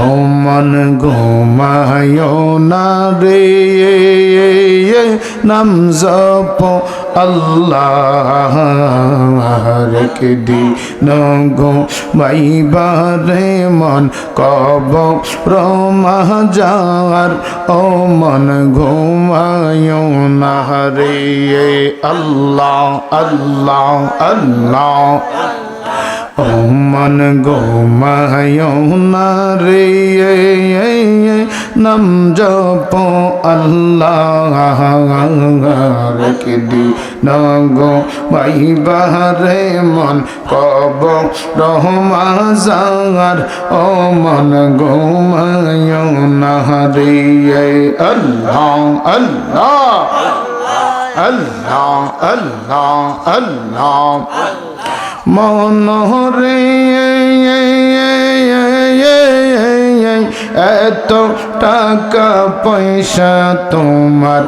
ও মন ঘুমায় না রে নাম জপ আল্লাহ। রেখে দি গো বাইবারে মন কব রমাজার ও মন ঘুমায় না রে আল্লাহ আল্লাহ আল্লাহ। মন গোমায় না রে নাম জপ আল্লাহ রেখে দি নগো ভাই বাহারে মন কব রহমাজার ও মন গোমায় না রে আল্লাহ আল্লাহ আল্লাহ আল্লাহ আল্লাহ মনোহরে এত টাকা পয়সা তোমার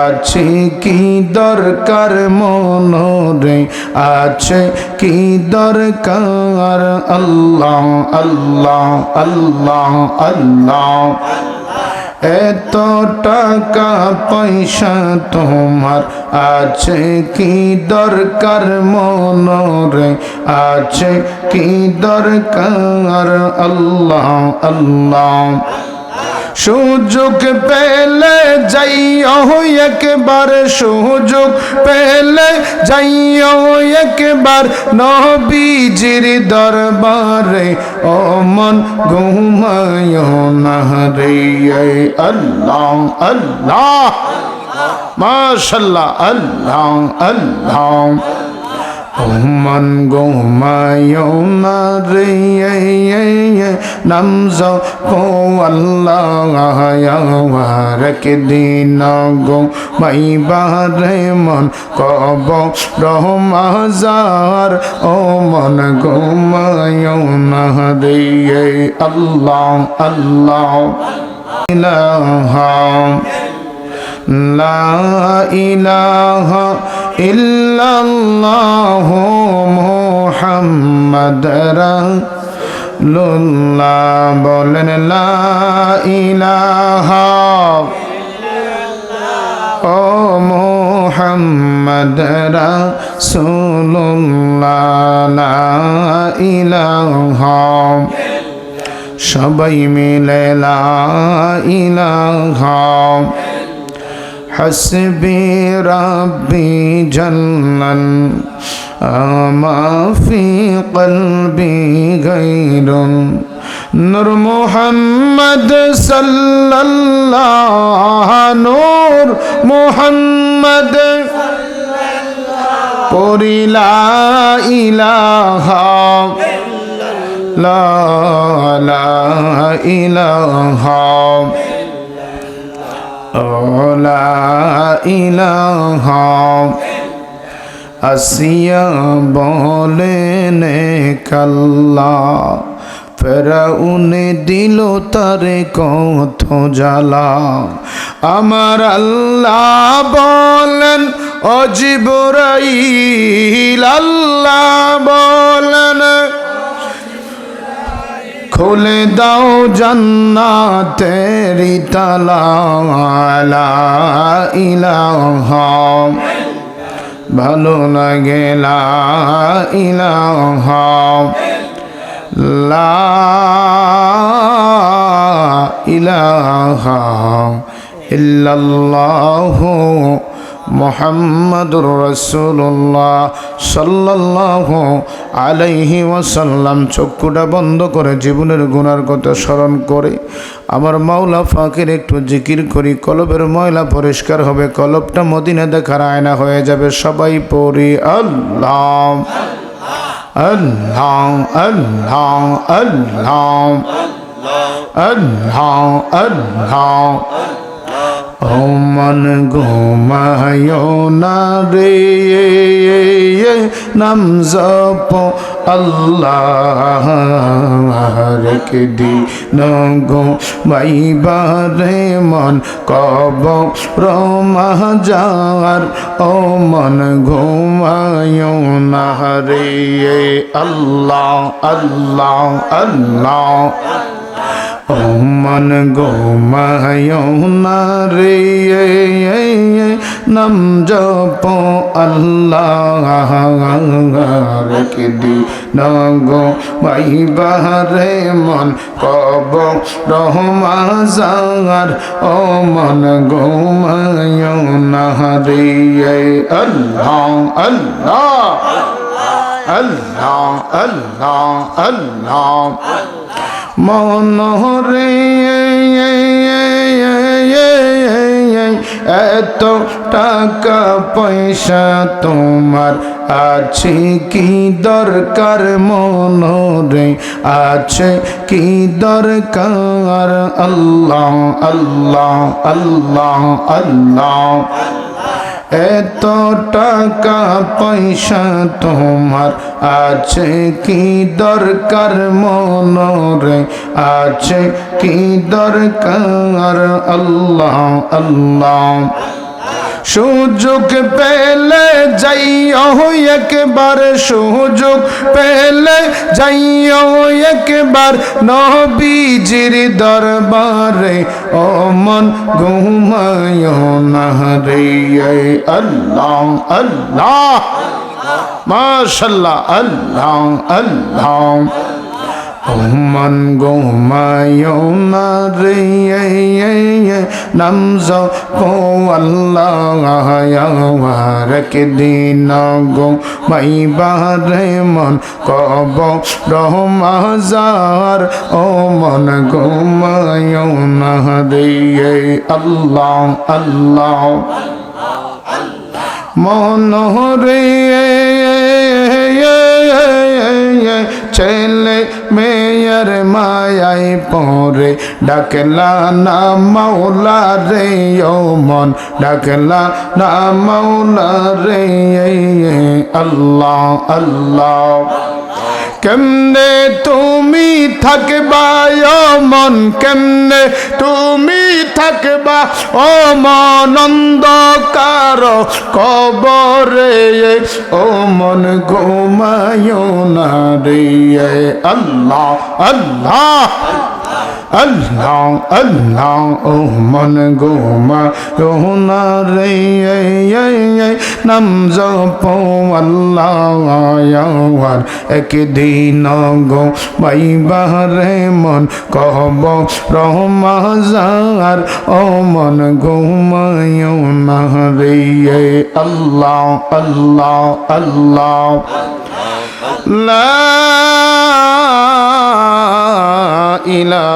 আছে কি দরকার? মনোরে আছে কি দরকার? আল্লাহ আল্লাহ আল্লাহ আল্লাহ। এত টাকা পয়সা তোমার আছে কি দরকার মনরে? আছে কি দরকার? আল্লাহ আল্লাহ। সুযোগ পেলে যাইও একবার, সুযোগ পেলে যাইও একবার নবীজির দরবারে। ও মন ঘুমায় না রে আল্লাহ আল্লাহ। মাশাল্লাহ, আল্লাহ আল্লাহ। মন গোমায় না রে নাম জপো আল্লাহ দিন গো মাই বারে মন কব রহমাজার ও মন গোমায় না রে আল্লাহ আল্লাহ ইলাহা লা ইলাহা ইল্লাল্লাহ মুহাম্মদ রাসূলুল্লাহ। বলেন, লা ইলাহা ও মুহাম্মদ রাসূলুল্লাহ, লা ইলাহা। সবাই মিলে লা ইলাহা। حسبي ربي جلا ما في قلبي غير نور محمد صلى الله نور محمد قري لا إله لا لا إله লা ইলাহা আসিয়া বলেন কাল্লা ফেরাউনে দিল তারে কত জ্বালা। আমার আল্লাহ বলেন অজিবরাইল আল্লাহ বলেন খুলে দাও জান্নাতের তালা ইলাহা। ভালো লাগে লা ইলাহা। লা ইলাহা ইল্লাল্লাহু মোহাম্মদুর রসুল্লাহ সাল্লাহ আলাইহি ওয়াসাল্লাম। চক্ষুটা বন্ধ করে জীবনের গুণার কথা স্মরণ করে। আমার মাওলা ফাঁকের, একটু জিকির করি, কলবের ময়লা পরিষ্কার হবে, কলবটা মদিনা দেখার আয়না হয়ে যাবে। সবাই পড়ি আল্লাহ আল্লাহ আল্লাহ আল্লাহ আল্লাহ আল্লাহ। ও মন ঘুমায় না রে নাম জপ আল্লাহ। রেখে দি গো বাইবারে মন কব রমাজার ও মন ঘুমায় না রে আল্লাহ আল্লাহ আল্লাহ। মন ঘুমায় না রে নাম জপ আল্লাহ। রেখে দি নগো ভাই বাহারে মন কব রহমাজার, ও মন ঘুমায় না রে আল্লাহ আল্লাহ। আল্লাহ আল্লাহ আল্লাহ। মনোহরে এত টাকা পয়সা তোমার আছে কি দরকার? মনোরে আছে কি দরকার? আল্লাহ আল্লাহ আল্লাহ আল্লাহ। এত টাকা পয়সা তোমার আছে কি দরকার মনরে? আছে কি দরকার? আল্লাহ আল্লাহ। সুযোগ পেলে যাইও একবার সুযোগ পেলে যাইও একবার নবীজির দরবারে। অমন মন ঘুমায় না রে আল্লাহ আল্লাহ। মাশাল্লাহ, আল্লাহ আল্লাহ। মন গোমায় না রে নাম কো আল্লাহ রক দিন গো মাই বারে মন কব রহমাজার ও মন গোমায় না রে আল্লাহ আল্লাহ মনোরে ছেলে মেয়ের মায়াই পরে। ডাকলা না মাওলা রে ও মন। ডাকলা না মাওলা রে আল্লাহ আল্লাহ। কেমনে তুমি থাকবা, ও মন কেমনে তুমি থাকবা? ও মনন্দকার কবরে, ও মন ঘুমায় না রে, আল্লাহ আল্লাহ। আল্লাহ আল্লাহ, ও মন গোমা রোনা রে নাম জপ আল্লাহ একদিন গো মাই বাহারে মন কহব রহমাজার, ও মন ঘুমায় না রে আল্লাহ আল্লাহ আল্লাহ। লা